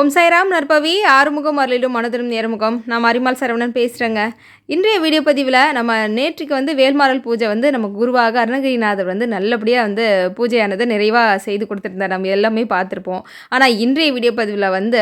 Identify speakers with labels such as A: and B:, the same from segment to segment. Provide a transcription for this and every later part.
A: ஓம் சாய்ராம் நற்பவி. ஆறுமுகம் அருளிலும் மனதிலும் நேர்முகம். நான் அரிமால் சரவணன் பேசுகிறேங்க இன்றைய வீடியோ பதிவில் நம்ம நேற்றுக்கு வந்து வேல்மாறல் பூஜை வந்து நம்ம குருவாக அருணகிரிநாதர் வந்து நல்லபடியாக வந்து பூஜையானது நிறைவாக செய்து கொடுத்துருந்தார். நம்ம எல்லாமே பார்த்துருப்போம். ஆனால் இன்றைய வீடியோ பதிவில் வந்து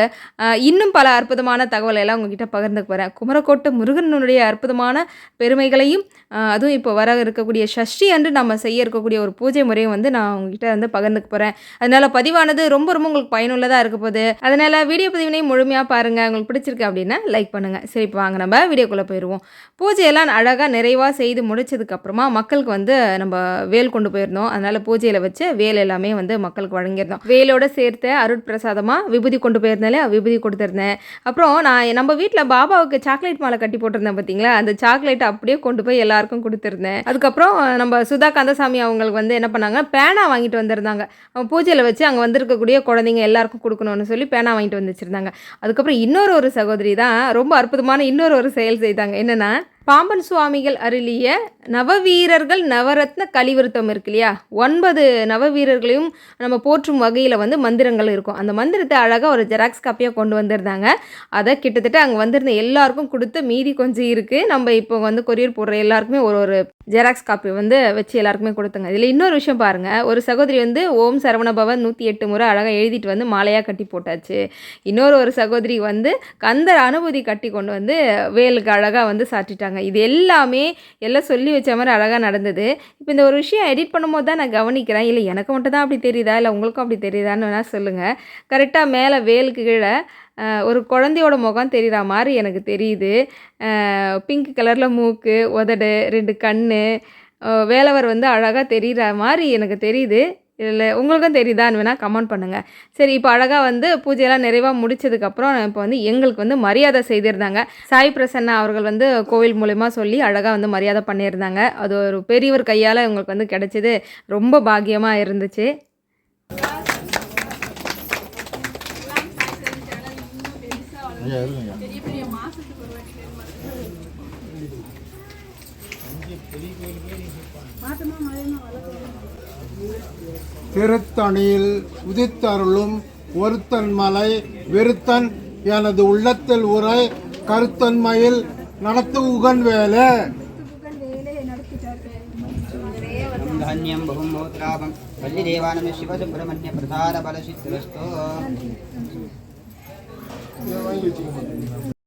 A: இன்னும் பல அற்புதமான தகவலை எல்லாம் உங்ககிட்ட பகிர்ந்துக்கு போகிறேன் குமரக்கோட்டை முருகனுடைய அற்புதமான பெருமைகளையும் அதுவும் இப்போ வர இருக்கக்கூடிய சஷ்டி அன்று நம்ம செய்ய இருக்கக்கூடிய ஒரு பூஜை முறையும் வந்து நான் உங்ககிட்ட வந்து பகிர்ந்துக்கு போகிறேன் அதனால் பதிவானது ரொம்ப ரொம்ப உங்களுக்கு பயனுள்ளதாக இருக்க போகுது. அதனால் வீடியோ பதிவினை முழுமையாக பாருங்கள் உங்களுக்கு பிடிச்சிருக்கு அப்படின்னா லைக் பண்ணுங்கள் சரி இப்போ வாங்க நம்ம வீடியோக்குள்ளே போயிடுவோம். பூஜையெல்லாம் அழகாக நிறைவாக செய்து முடிச்சதுக்கப்புறமா மக்களுக்கு வந்து நம்ம வேல் கொண்டு போயிருந்தோம். அதனால் பூஜையில் வச்சு வேல் எல்லாமே வந்து மக்களுக்கு வழங்கியிருந்தோம். வேலோட சேர்த்து அருட்பிரசாதமாக விபூதி கொண்டு போயிருந்தாலே விபூதி கொடுத்துருந்தேன். அப்புறம் நான் நம்ம வீட்டில் பாபாவுக்கு சாக்லேட் மாலை கட்டி போட்டிருந்தேன் பார்த்தீங்களா அந்த சாக்லேட் அப்படியே கொண்டு போய் எல்லாருக்கும் கொடுத்துருந்தேன். அதுக்கப்புறம் நம்ம சுதா கந்தசாமி அவங்களுக்கு வந்து என்ன பண்ணாங்க? பேனா வாங்கிட்டு வந்திருந்தாங்க. அவங்க பூஜையில் வச்சு அங்கே வந்திருக்கக்கூடிய குழந்தைங்க எல்லாருக்கும் கொடுக்கணும்னு சொல்லி பேனா வாங்கிட்டு வந்து வச்சுருந்தாங்க. அதுக்கப்புறம் இன்னொரு ஒரு சகோதரி தான் ரொம்ப அற்புதமான இன்னொரு ஒரு செயல் செய்தாங்க. என்னென்னா பாம்பன் சுவாமிகள் அருளிய நவவீரர்கள் நவரத்ன கலிவிருத்தம் இருக்கு இல்லையா? ஒன்பது நவவீரர்களையும் நம்ம போற்றும் வகையில் வந்து மந்திரங்கள் இருக்கும். அந்த மந்திரத்தை அழகாக ஒரு ஜெராக்ஸ் காப்பியாக கொண்டு வந்திருந்தாங்க. அதை கிட்டத்தட்ட அங்கே வந்திருந்த எல்லாருக்கும் கொடுத்து மீதி கொஞ்சம் இருக்குது நம்ம இப்போ வந்து கொரியர் போடுற எல்லாருக்குமே ஒரு ஒரு ஜெராக்ஸ் காப்பி வந்து வச்சு எல்லாருக்குமே கொடுத்துங்க. இதில் இன்னொரு விஷயம் பாருங்கள் ஒரு சகோதரி வந்து ஓம் சரவணபவன் நூற்றி எட்டு முறை அழகாக எழுதிட்டு வந்து மாலையாக கட்டி போட்டாச்சு. இன்னொரு ஒரு சகோதரி வந்து கந்தர் அனுபூதி கட்டி கொண்டு வந்து வேலுக்கு அழகாக வந்து சாட்டிட்டாங்க இது எல்லாமே எல்லாம் சொல்லி வச்ச மாதிரி அழகாக நடந்தது. இப்போ இந்த ஒரு விஷயம் எடிட் பண்ணும்போது தான் நான் கவனிக்கிறேன். இல்லை எனக்கு மட்டும் தான் அப்படி தெரியுதா? இல்லை உங்களுக்கும் அப்படி தெரியுதான்னு வேணால் சொல்லுங்கள் கரெக்டாக மேலே வேலுக்கு கீழே ஒரு குழந்தையோட முகம் தெரிகிற மாதிரி எனக்கு தெரியுது. பிங்க் கலரில் மூக்கு உதடு ரெண்டு கண் வேலவர் வந்து அழகாக தெரிகிற மாதிரி எனக்கு தெரியுது. இல்லை உங்களுக்கும் தெரியுதான்னு வேணால் கமெண்ட் பண்ணுங்கள் சரி இப்போ அழகாக வந்து பூஜையெல்லாம் நிறைவாக முடிச்சதுக்கப்புறம் இப்போ வந்து எங்களுக்கு வந்து மரியாதை செய்திருந்தாங்க. சாய் பிரசன்னா அவர்கள் வந்து கோவில் மூலயமா சொல்லி அழகாக வந்து மரியாதை பண்ணியிருந்தாங்க. அது ஒரு பெரியவர் கையால் எங்களுக்கு வந்து கிடைச்சது. ரொம்ப பாக்கியமாக இருந்துச்சு.
B: பெரிய பெரிய
C: திருத்தணியில் உதித்தருளும் ஒருத்தன் மலை வெறுத்தன் எனது உள்ளத்தில் உரை கருத்தன்மையில் நடத்து உகன் வேலை
D: ధాన్యం బహుమోత్రాపం వల్లిదేవానమ శివసుబ్రహ్మణ్య ప్రసాద బలసిద్ధిరస్తో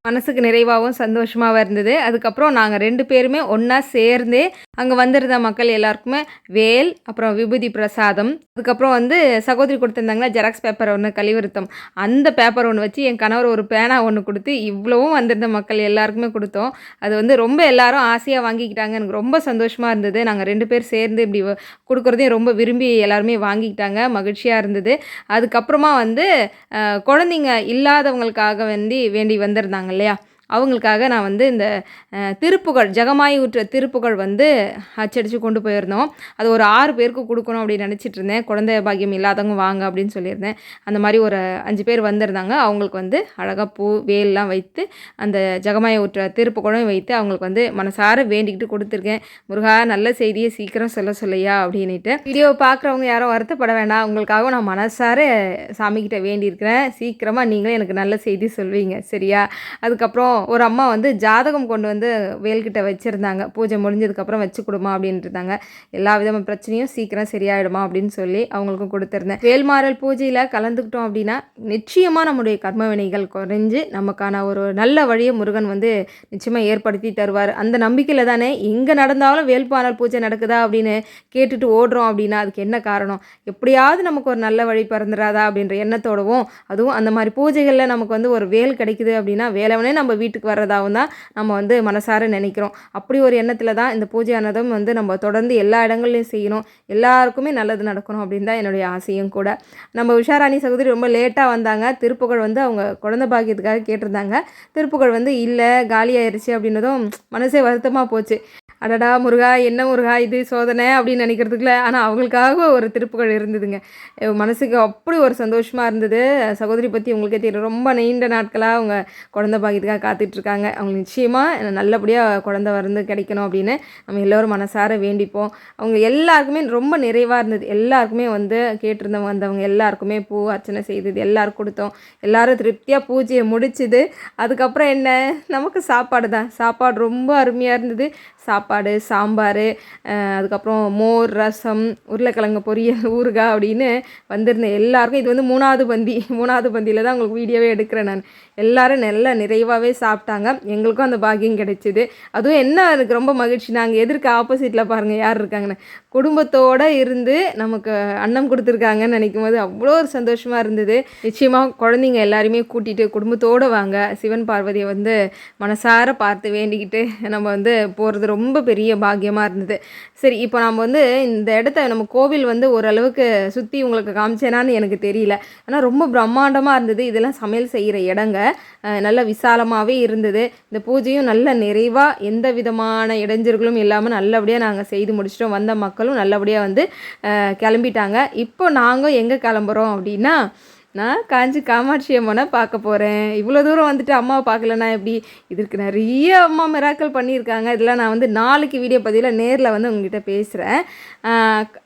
A: மனசுக்கு நிறைவாகவும் சந்தோஷமாகவும் இருந்தது அதுக்கப்புறம் நாங்கள் ரெண்டு பேருமே ஒன்றா சேர்ந்து அங்கே வந்திருந்த மக்கள் எல்லாருக்குமே வேல் அப்புறம் விபூதி பிரசாதம் அதுக்கப்புறம் வந்து சகோதரி கொடுத்துருந்தாங்களா ஜெராக்ஸ் பேப்பர் ஒன்று கலிவிருத்தம் அந்த பேப்பர் ஒன்று வச்சு என் கணவர் ஒரு பேனா ஒன்று கொடுத்து இவ்வளவும் வந்திருந்த மக்கள் எல்லாருக்குமே கொடுத்தோம். அது வந்து ரொம்ப எல்லாரும் ஆசையாக வாங்கிக்கிட்டாங்க. எனக்கு ரொம்ப சந்தோஷமாக இருந்தது. நாங்கள் ரெண்டு பேர் சேர்ந்து இப்படி கொடுக்குறதையும் ரொம்ப விரும்பி எல்லாருமே வாங்கிக்கிட்டாங்க. மகிழ்ச்சியாக இருந்தது. அதுக்கப்புறமா வந்து குழந்தைங்க இல்லாதவங்களுக்காக வேண்டி வேண்டி வந்திருந்தாங்க இல்லையா? அவங்களுக்காக நான் வந்து இந்த திருப்புகழ் ஜெகமாயி ஊற்ற திருப்புகழ் வந்து அச்சடித்து கொண்டு போயிருந்தோம். அது ஒரு ஆறு பேருக்கு கொடுக்கணும் அப்படின்னு நினச்சிட்டு இருந்தேன். குழந்தை பாக்கியம் இல்லாதவங்க வாங்க அப்படின்னு சொல்லியிருந்தேன். அந்த மாதிரி ஒரு அஞ்சு பேர் வந்திருந்தாங்க. அவங்களுக்கு வந்து அழகாக பூ வேல்லாம் வைத்து அந்த ஜெகமாய ஊற்ற திருப்புகழும் வைத்து அவங்களுக்கு வந்து மனசார வேண்டிக்கிட்டு கொடுத்துருக்கேன். முருகா நல்ல செய்தியை சீக்கிரம் சொல்ல சொல்லையா அப்படின்ட்டு வீடியோ பார்க்குறவங்க யாரும் வருத்தப்பட வேண்டாம். உங்களுக்காக நான் மனசார சாமிக்கிட்ட வேண்டியிருக்கிறேன். சீக்கிரமாக நீங்களும் எனக்கு நல்ல செய்தி சொல்வீங்க. சரியா? அதுக்கப்புறம் ஒரு அம்மா வந்து ஜாதகம் கொண்டு வந்து வேல்கிட்ட வச்சுருந்தாங்க. பூஜை முடிஞ்சதுக்கப்புறம் வச்சு கொடுமா அப்படின்ட்டு இருந்தாங்க எல்லா விதமான பிரச்சனையும் சீக்கிரம் சரியாயிடுமா அப்படின்னு சொல்லி அவங்களுக்கும் கொடுத்துருந்தேன். வேல்மாறல் பூஜையில் கலந்துக்கிட்டோம் அப்படின்னா நிச்சயமாக நம்முடைய கர்ம வினைகள் குறைஞ்சு நமக்கான ஒரு நல்ல வழியை முருகன் வந்து நிச்சயமாக ஏற்படுத்தி தருவார். அந்த நம்பிக்கையில் தானே எங்கே நடந்தாலும் வேல்பாறல் பூஜை நடக்குதா அப்படின்னு கேட்டுட்டு ஓடுறோம் அப்படின்னா அதுக்கு என்ன காரணம்? எப்படியாவது நமக்கு ஒரு நல்ல வழி பிறந்துடாதா அப்படின்ற எண்ணத்தோடவும் அதுவும் அந்த மாதிரி பூஜைகளில் நமக்கு வந்து ஒரு வேல் கிடைக்குது அப்படின்னா வேலவனே நம்ம வீட்டுக்கு வர்றதாகவும் தான் நம்ம வந்து மனசார நினைக்கிறோம். அப்படி ஒரு எண்ணத்தில் தான் இந்த பூஜை ஆனதும் வந்து நம்ம தொடர்ந்து எல்லா இடங்கள்லையும் செய்யணும். எல்லாருக்குமே நல்லது நடக்கணும் அப்படின்னு தான் என்னுடைய ஆசையும் கூட. நம்ம உஷாராணி சகோதரி ரொம்ப லேட்டாக வந்தாங்க. திருப்புகழ் வந்து அவங்க குழந்தை பாக்கியத்துக்காக கேட்டிருந்தாங்க. திருப்புகழ் வந்து இல்லை காலியாயிருச்சு அப்படின்னதும் மனசே வருத்தமாக போச்சு. அடடா முருகா என்ன முருகா இது சோதனை அப்படின்னு நினைக்கிறதுக்குள்ள ஆனால் அவங்களுக்காக ஒரு திருப்புகள் இருந்ததுங்க. மனசுக்கு அப்படி ஒரு சந்தோஷமாக இருந்தது. சகோதரி பற்றி உங்களுக்கே தெரியும். ரொம்ப நீண்ட நாட்களாக அவங்க குழந்தை பாக்கியத்துக்காக காத்துட்ருக்காங்க. அவங்க நிச்சயமாக நல்லபடியாக குழந்த வந்து கிடைக்கணும் அப்படின்னு நம்ம எல்லோரும் மனசார வேண்டிப்போம். அவங்க எல்லாருக்குமே ரொம்ப நிறைவாக இருந்தது. எல்லாருக்குமே வந்து கேட்டிருந்தவங்க வந்தவங்க எல்லாருக்குமே பூ அர்ச்சனை செய்தது எல்லாருக்கும் கொடுத்தோம். எல்லாரும் திருப்தியாக பூஜையை முடிச்சுது. அதுக்கப்புறம் என்ன? நமக்கு சாப்பாடு தான். சாப்பாடு ரொம்ப அருமையாக இருந்தது. சாப்பாடு சாம்பார் அதுக்கப்புறம் மோர் ரசம் உருளைக்கிழங்கு பொரியல் ஊறுகாய் அப்படின்னு வந்திருந்த எல்லாருக்கும் இது வந்து மூணாவது பந்தி. மூணாவது பந்தியில் தான் உங்களுக்கு வீடியோவே எடுக்கிறேன் நான். எல்லோரும் நல்ல நிறைவாகவே சாப்பிட்டாங்க. எங்களுக்கும் அந்த பாக்கியம் கிடைச்சிது. அதுவும் என்ன எனக்கு ரொம்ப மகிழ்ச்சி. நாங்கள் எதிர்க்க ஆப்போசிட்டில் பாருங்கள் யார் இருக்காங்கன்னு. குடும்பத்தோடு இருந்து நமக்கு அன்னம் கொடுத்துருக்காங்கன்னு நினைக்கும் போது அவ்வளோ ஒரு சந்தோஷமாக இருந்தது. நிச்சயமாக குழந்தைங்க எல்லாருமே கூட்டிகிட்டு குடும்பத்தோடு வாங்க. சிவன் பார்வதியை வந்து மனசார பார்த்து வேண்டிக்கிட்டு நம்ம வந்து போகிறது ரொம்ப பெரிய பாக்கியமாக இருந்தது. சரி இப்போ நம்ம வந்து இந்த இடத்த நம்ம கோவில் வந்து ஓரளவுக்கு சுற்றி உங்களுக்கு காமிச்சேனான்னு எனக்கு தெரியல. ஆனால் ரொம்ப பிரம்மாண்டமாக இருந்தது. இதெல்லாம் சமையல் செய்கிற இடங்க. நல்ல விசாலமாகவே இருந்தது. இந்த பூஜையும் நல்ல நிறைவாக எந்த விதமான இடைஞ்சல்களும் இல்லாமல் நல்லபடியாக நாங்கள் செய்து முடிச்சிட்டோம். வந்த மக்கள் மக்களும் நல்லபடியாக வந்து கிளம்பிட்டாங்க. இப்போ நாங்கள் எங்கே கிளம்புறோம் அப்படின்னா நான் காஞ்சி காமாட்சி அம்மனை பார்க்க போகிறேன் இவ்வளோ தூரம் வந்துட்டு அம்மாவை பார்க்கலன்னா எப்படி? இதற்கு நிறைய அம்மா மிராக்கள் பண்ணியிருக்காங்க. இதெல்லாம் நான் வந்து நாளைக்கு வீடியோ பதிவில் நேரில் வந்து உங்ககிட்ட பேசுகிறேன்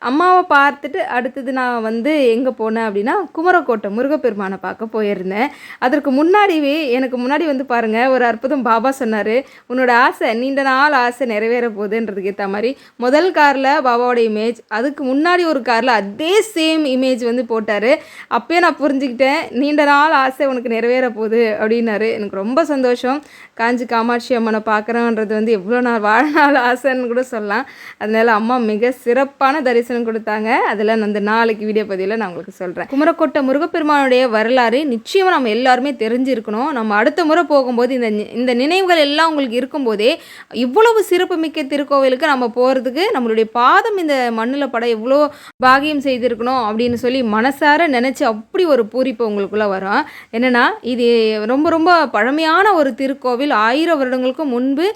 A: அம்மாவை பார்த்துட்டு அடுத்தது நான் வந்து எங்கே போனேன் அப்படின்னா குமரக்கோட்டை முருகப்பெருமானை பார்க்க போயிருந்தேன். அதற்கு முன்னாடியே எனக்கு முன்னாடி வந்து பாருங்கள் ஒரு அற்புதம் பாபா சொன்னார். உன்னோட ஆசை நீண்ட நாள் ஆசை நிறைவேற போகுதுன்றதுக்கு ஏற்ற மாதிரி முதல் காரில் பாபாவோட இமேஜ் அதுக்கு முன்னாடி ஒரு காரில் அதே சேம் இமேஜ் வந்து போட்டார். அப்போயே நான் புரிஞ்சுக்கிட்டேன். நீண்ட நாள் ஆசை உனக்கு நிறைவேற போகுது அப்படின்னாரு. எனக்கு ரொம்ப சந்தோஷம். காஞ்சி காமாட்சி அம்மனை பார்க்குறோன்றது வந்து எவ்வளோ நாள் வாழ்நாள் ஆசைன்னு கூட சொல்லலாம். அதனால அம்மா மிக சிறப்பான தரிசனம் கொடுத்தாங்க. அதில் அந்த நாளைக்கு வீடியோ பதிவில் நான் உங்களுக்கு சொல்கிறேன் குமரக்கோட்டை முருகப்பெருமானுடைய வரலாறு நிச்சயமாக நம்ம எல்லாருமே தெரிஞ்சிருக்கணும். நம்ம அடுத்த முறை போகும்போது இந்த இந்த நினைவுகள் எல்லாம் உங்களுக்கு இருக்கும்போதே இவ்வளவு சிறப்புமிக்க திருக்கோவிலுக்கு நம்ம போகிறதுக்கு நம்மளுடைய பாதம் இந்த மண்ணில் பட எவ்வளோ பாகியம் செய்திருக்கணும் அப்படின்னு சொல்லி மனசார நினச்சி அப்படி ஒரு பூரிப்பு உங்களுக்குள்ளே வரும். என்னென்னா இது ரொம்ப ரொம்ப பழமையான ஒரு திருக்கோவில். ஆயிரம் வருடங்களுக்கு முன்பு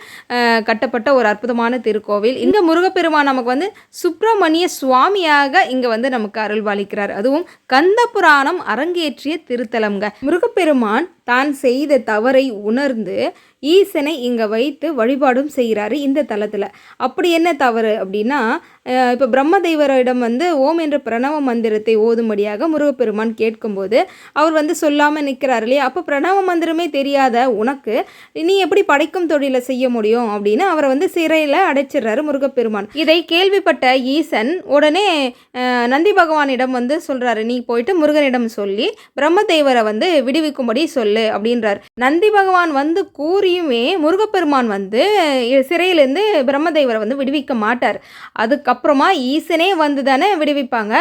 A: கட்டப்பட்ட ஒரு அற்புதமான திருக்கோவில். இந்த முருகப்பெருமான் நமக்கு வந்து சுப்பிரமணிய சுவாமியாக இங்கே வந்து நமக்கு அருள்வாளிக்கிறார். அதுவும் கந்த புராணம் அரங்கேற்றிய திருத்தலம்ங்க. முருகப்பெருமான் தான் செய்த தவறை உணர்ந்து ஈசனை இங்கே வைத்து வழிபாடும் செய்கிறாரு இந்த தலத்தில். அப்படி என்ன தவறு அப்படின்னா இப்போ பிரம்மதேவரிடம் வந்து ஓம் என்ற பிரணவ மந்திரத்தை ஓதும்படியாக முருகப்பெருமான் கேட்கும்போது அவர் வந்து சொல்லாமல் நிற்கிறார் இல்லையா? அப்போ பிரணவ மந்திரமே தெரியாத உனக்கு நீ எப்படி படைக்கும் தொழிலை செய்ய முடியும் அப்படின்னு அவரை வந்து சிறையில் அடைச்சிடுறாரு முருகப்பெருமான். இதை கேள்விப்பட்ட ஈசன் உடனே நந்தி பகவானிடம் வந்து சொல்கிறாரு நீ போயிட்டு முருகனிடம் சொல்லி பிரம்மதேவரை வந்து விடுவிக்கும்படி சொல்லி. அப்படின்றார். நந்தி பகவான் வந்து கூறியுமே முருகப்பெருமான் வந்து சிறையிலேருந்து பிரம்மதேவரை வந்து விடுவிக்க மாட்டார். அதுக்கப்புறமா ஈசனே வந்து தானே விடுவிப்பாங்க.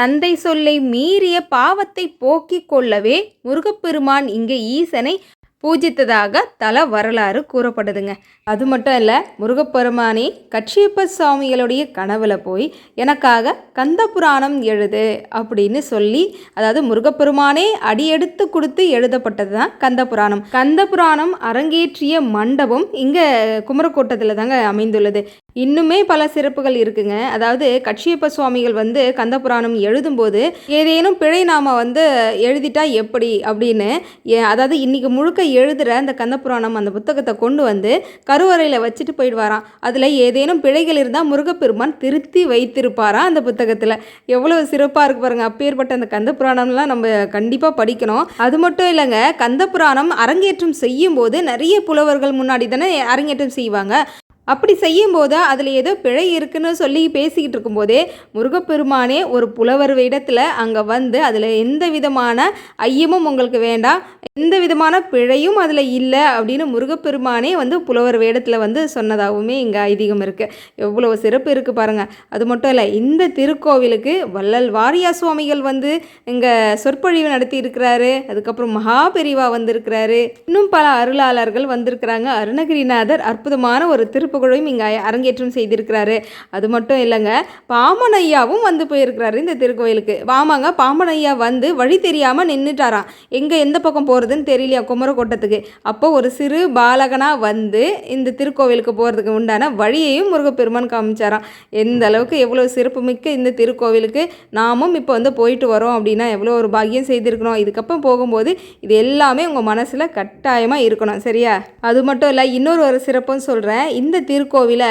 A: தந்தை சொல்லை மீறிய பாவத்தை போக்கிக் கொள்ளவே முருகப்பெருமான் இங்கே ஈசனை பூஜித்ததாக தல வரலாறு கூறப்படுதுங்க. அது மட்டும் இல்லை முருகப்பெருமானே கட்சியப்ப சுவாமிகளுடைய கனவுல போய் எனக்காக கந்த புராணம் எழுது அப்படின்னு சொல்லி அதாவது முருகப்பெருமானே அடியெடுத்து கொடுத்து எழுதப்பட்டது தான் கந்த புராணம். கந்த புராணம் அரங்கேற்றிய மண்டபம் இங்கே குமரக்கோட்டத்தில் தாங்க அமைந்துள்ளது. இன்னுமே பல சிறப்புகள் இருக்குங்க. அதாவது கட்சியப்ப சுவாமிகள் வந்து கந்தபுராணம் எழுதும்போது ஏதேனும் பிழை நாம வந்து எழுதிட்டா எப்படி அப்படின்னு ஏ- அதாவது இன்னைக்கு முழுக்க எழுதுகிற அந்த கந்தபுராணம் அந்த புத்தகத்தை கொண்டு வந்து கருவறையில் வச்சுட்டு போயிடுவாராம். அதில் ஏதேனும் பிழைகள் இருந்தால் முருகப்பெருமான் திருத்தி வைத்திருப்பாராம் அந்த புத்தகத்தில். எவ்வளவு சிறப்பாக இருக்கு பாருங்க. அப்பேற்பட்ட அந்த கந்தபுராணம்லாம் நம்ம கண்டிப்பாக படிக்கணும். அது மட்டும் இல்லைங்க கந்தபுராணம் அரங்கேற்றம் செய்யும் போது நிறைய புலவர்கள் முன்னாடி தானே அரங்கேற்றம் செய்வாங்க. அப்படி செய்யும்போது அதில் ஏதோ பிழை இருக்குன்னு சொல்லி பேசிக்கிட்டு இருக்கும்போதே முருகப்பெருமானே ஒரு புலவர் இடத்துல அங்கே வந்து அதில் எந்த விதமான ஐயமும் உங்களுக்கு வேண்டாம் எந்த விதமான பிழையும் அதில் இல்லை அப்படின்னு முருகப்பெருமானே வந்து புலவர் வேடத்தில் வந்து சொன்னதாகவுமே இங்கே ஐதீகம் இருக்குது எவ்வளோ சிறப்பு இருக்குது பாருங்கள் அது மட்டும் இல்லை இந்த திருக்கோவிலுக்கு வள்ளல் வாரியா சுவாமிகள் வந்து இங்கே சொற்பொழிவு நடத்தி இருக்கிறாரு அதுக்கப்புறம் மகாபெரிவா வந்திருக்கிறாரு இன்னும் பல அருளாளர்கள் வந்திருக்கிறாங்க. அருணகிரிநாதர் அற்புதமான ஒரு திருப்ப புகழையும் இங்கே அரங்கேற்றம் செய்திருக்கிறாரு. அது மட்டும் இல்லைங்க பாமன் ஐயாவும் வந்து போயிருக்கிறாரு இந்த திருக்கோயிலுக்கு. வாமாங்க பாமன் ஐயா வந்து வழி தெரியாமல் நின்றுட்டாராம் எங்கே எந்த பக்கம் போகிறதுன்னு தெரியலையா குமரக்கோட்டத்துக்கு அப்போ ஒரு சிறு பாலகனாக வந்து இந்த திருக்கோவிலுக்கு போகிறதுக்கு உண்டான வழியையும் முருகப்பெருமான் காமிச்சாராம். எந்த அளவுக்கு எவ்வளோ சிறப்புமிக்க இந்த திருக்கோவிலுக்கு நாமும் இப்போ வந்து போயிட்டு வரோம் அப்படின்னா எவ்வளோ ஒரு பாக்கியம் செய்திருக்கணும். இதுக்கப்புறம் போகும்போது இது எல்லாமே உங்கள் மனசில் கட்டாயமாக இருக்கணும் சரியா? அது மட்டும் இல்லை இன்னொரு ஒரு சிறப்பும் சொல்கிறேன் இந்த திருக்கோவிலை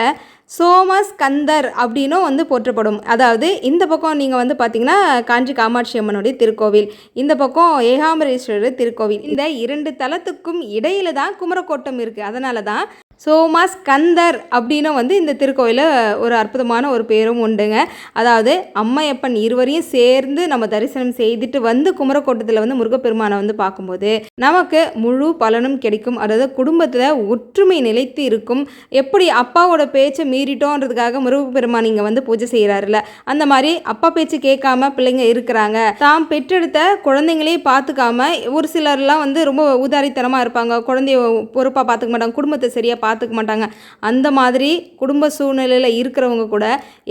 A: சோமஸ்கந்தர் அப்படின்னும் வந்து போற்றப்படும். அதாவது இந்த பக்கம் நீங்கள் வந்து பார்த்தீங்கன்னா காஞ்சி காமாட்சி அம்மனுடைய திருக்கோவில் இந்த பக்கம் ஏகாம்பரேஸ்வரர் திருக்கோவில். இந்த இரண்டு தலத்துக்கும் இடையில தான் குமரக்கோட்டம் இருக்குது அதனால தான் சோமஸ்கந்தர் அப்படின்னும் வந்து இந்த திருக்கோயிலில் ஒரு அற்புதமான ஒரு பேரும் உண்டுங்க. அதாவது அம்மையப்பன் இருவரையும் சேர்ந்து நம்ம தரிசனம் செய்துட்டு வந்து குமரக்கோட்டத்தில் வந்து முருகப்பெருமானை வந்து பார்க்கும்போது நமக்கு முழு பலனும் கிடைக்கும். அதாவது குடும்பத்தில் ஒற்றுமை நிலைத்து இருக்கும். எப்படி அப்பாவோட பேச்சை மீறிட்டோன்றதுக்காக முருகப்பெருமான் இங்கே வந்து பூஜை செய்கிறாருல அந்த மாதிரி அப்பா பேச்சு கேட்காம பிள்ளைங்க இருக்கிறாங்க. தாம் பெற்றெடுத்த குழந்தைங்களே பார்த்துக்காம ஒரு சிலர்லாம் வந்து ரொம்ப உதாரித்தனமாக இருப்பாங்க. குழந்தைய பொறுப்பாக பார்த்துக்க மாட்டாங்க. குடும்பத்தை சரியாக பார்த்துக்க மாட்டாங்க அந்த மாதிரி குடும்ப சூழ்நிலையில் இருக்கிறவங்க கூட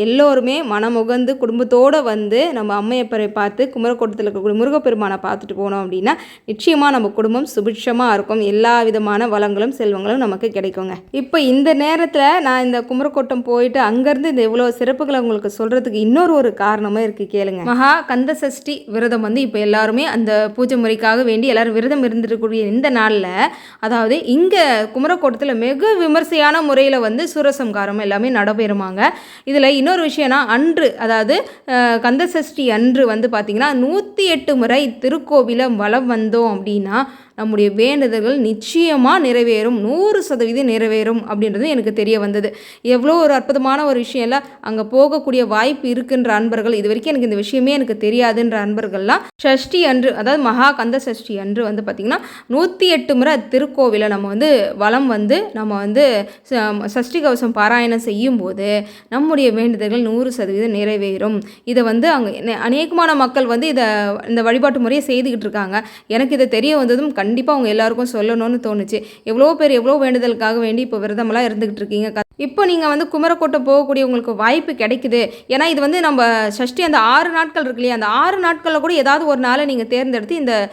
A: எல்லோருமே மனமுகந்து குடும்பத்தோடு வந்து நம்ம அம்மையப்பரை பார்த்து குமரக்கோட்டத்தில் இருக்கக்கூடிய முருகப்பெருமானை பார்த்துட்டு போனோம் அப்படின்னா நிச்சயமாக நம்ம குடும்பம் சுபிட்சமாக இருக்கும். எல்லா விதமான வளங்களும் செல்வங்களும் நமக்கு கிடைக்குங்க. இப்போ இந்த நேரத்தில் நான் இந்த குமரக்கோட்டம் போயிட்டு அங்கேருந்து இந்த இவ்வளோ சிறப்புகளை உங்களுக்கு சொல்கிறதுக்கு இன்னொரு ஒரு காரணமும் இருக்குது கேளுங்க. மகா கந்த சஷ்டி விரதம் வந்து இப்போ எல்லாருமே அந்த பூஜை முறைக்காக வேண்டி எல்லாரும் விரதம் இருந்துருக்கக்கூடிய இந்த நாளில் அதாவது இங்கே குமரக்கோட்டத்தில் மிக விமர்சையான முறையில் வந்து சூரசம்காரம் எல்லாமே நடைபெறுமாங்க. இதில் இன்னொரு விஷயம்னா அன்று அதாவது கந்த சஷ்டி அன்று வந்து பார்த்திங்கன்னா நூற்றி எட்டு முறை திருக்கோவிலை வலம் வந்தோம் அப்படின்னா நம்முடைய வேண்டுதல்கள் நிச்சயமாக நிறைவேறும் நூறு சதவீதம் நிறைவேறும் அப்படின்றது எனக்கு தெரிய வந்தது. எவ்வளோ ஒரு அற்புதமான ஒரு விஷயம் இல்லை அங்கே போகக்கூடிய வாய்ப்பு இருக்குன்ற அன்பர்கள் இது வரைக்கும் எனக்கு இந்த விஷயமே எனக்கு தெரியாதுன்ற அன்பர்கள்லாம் சஷ்டி அன்று அதாவது மகா கந்த சஷ்டி அன்று வந்து பார்த்திங்கன்னா நூற்றி எட்டு முறை திருக்கோவிலை நம்ம வந்து வளம் வந்து நம்ம வந்து ச- சஷ்டி கவசம் பாராயணம் செய்யும்போது நம்முடைய வேண்டுதல்கள் நூறு சதவீதம் நிறைவேறும். இதை வந்து அங்கே அநேகமான மக்கள் வந்து இதை இந்த வழிபாட்டு முறையை செய்துக்கிட்டு இருக்காங்க. எனக்கு இதை தெரிய வந்ததும் கண்டிப்பாக அவங்க எல்லாருக்கும் சொல்லணும்னு தோணுச்சு. எவ்வளோ பேர் எவ்வளோ வேண்டுதலுக்காக வேண்டி இப்போ விரதமெல்லாம் இருந்துகிட்டு இருக்கீங்க. இப்போ நீங்கள் வந்து குமரக்கோட்டை போகக்கூடிய உங்களுக்கு வாய்ப்பு கிடைக்குது. ஏன்னா இது வந்து நம்ம சஷ்டி அந்த ஆறு நாட்கள் இருக்கு இல்லையா? அந்த ஆறு நாட்களில் கூட ஏதாவது ஒரு நாளை நீங்கள் தேர்ந்தெடுத்து இந்த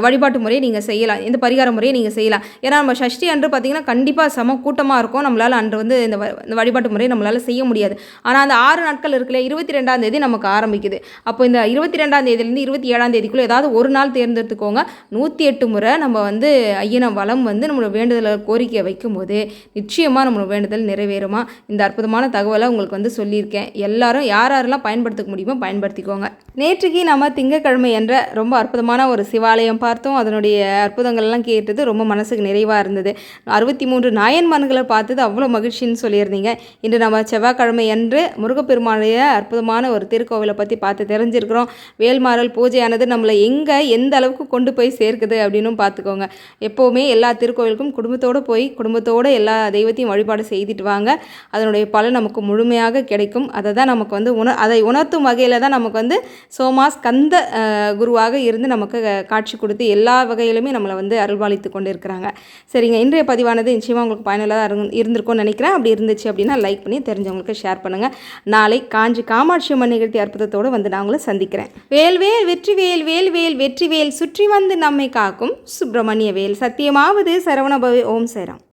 A: வழிபாட்டு முறையை நீங்கள் செய்யலாம். இந்த பரிகார முறையை நீங்கள் செய்யலாம். ஏன்னா நம்ம சஷ்டி அன்று பார்த்தீங்கன்னா கண்டிப்பாக செம கூட்டமாக இருக்கும். நம்மளால் அன்று வந்து இந்த வ- இந்த வழிபாட்டு முறையை நம்மளால் செய்ய முடியாது. ஆனால் அந்த ஆறு நாட்கள் இருக்குல்ல இருபத்தி ரெண்டாம் தேதி நமக்கு ஆரம்பிக்குது. அப்போ இந்த இருபத்தி ரெண்டாம் தேதியிலேருந்து இருபத்தி ஏழாம் தேதிக்குள்ளே ஏதாவது ஒரு நாள் தேர்ந்தெடுத்துக்கோங்க. நூற்றி எட்டு முறை நம்ம வந்து ஐயனை வளம் வந்து நம்மளோட வேண்டுதலை கோரிக்கையை வைக்கும்போது நிச்சயமாக நம்மளோட வேண்டுதல் நிறைவேறுமா? இந்த அற்புதமான தகவலை உங்களுக்கு வந்து சொல்லியிருக்கேன். எல்லாரும் யார் யாரெல்லாம் பயன்படுத்திக்க முடியுமோ பயன்படுத்திக்கோங்க. நேற்றுக்கு நம்ம திங்கக்கிழமை என்ற ரொம்ப அற்புதமான ஒரு சிவாலயம் பார்த்தோம். அதனுடைய அற்புதங்கள்லாம் கேட்டது ரொம்ப மனசுக்கு நிறைவாக இருந்தது. அறுபத்தி மூன்று நாயன்மான்களை பார்த்தது அவ்வளோ மகிழ்ச்சின்னு சொல்லியிருந்தீங்க. இன்று நம்ம செவ்வாய்க்கிழமை என்று முருகப்பெருமானுடைய அற்புதமான ஒரு திருக்கோவிலை பற்றி பார்த்து தெரிஞ்சிருக்கிறோம். வேல்மாறல் பூஜையானது நம்மளை எங்கே எந்த அளவுக்கு கொண்டு போய் சேர்க்குது அப்படின்னும் பார்த்துக்கோங்க. எப்போவுமே எல்லா திருக்கோவிலுக்கும் குடும்பத்தோடு போய் குடும்பத்தோடு எல்லா தெய்வத்தையும் வழிபாடு செய்துட்டு வாங்க அதனுடைய பலன் நமக்கு முழுமையாக கிடைக்கும். அதை தான் நமக்கு வந்து உண அதை உணர்த்தும் வகையில் தான் நமக்கு வந்து சோமாஸ் கந்த குருவாக இருந்து நமக்கு காட்சி கொடுத்து எல்லா வகையிலுமே நம்மளை வந்து அருள்வாளித்து கொண்டு இருக்கிறாங்க சரிங்க. இன்றைய பதிவானது நிச்சயமாக உங்களுக்கு பயனுள்ளதாக இருந்து இருந்திருக்கும்னு நினைக்கிறேன். அப்படி இருந்துச்சு அப்படின்னா லைக் பண்ணி தெரிஞ்சவங்களுக்கு ஷேர் பண்ணுங்கள் நாளை காஞ்சி காமாட்சி அம்மன் நிகழ்த்தி அற்புதத்தோடு வந்து நான் உங்களை சந்திக்கிறேன். வேல்வேல் வெற்றிவேல் வேல்வேல் வெற்றிவேல் சுற்றி வந்து நம்மை காக்கும் சுப்பிரமணிய வேல். சத்தியமாவது சரவணபவி ஓம் சேரம்.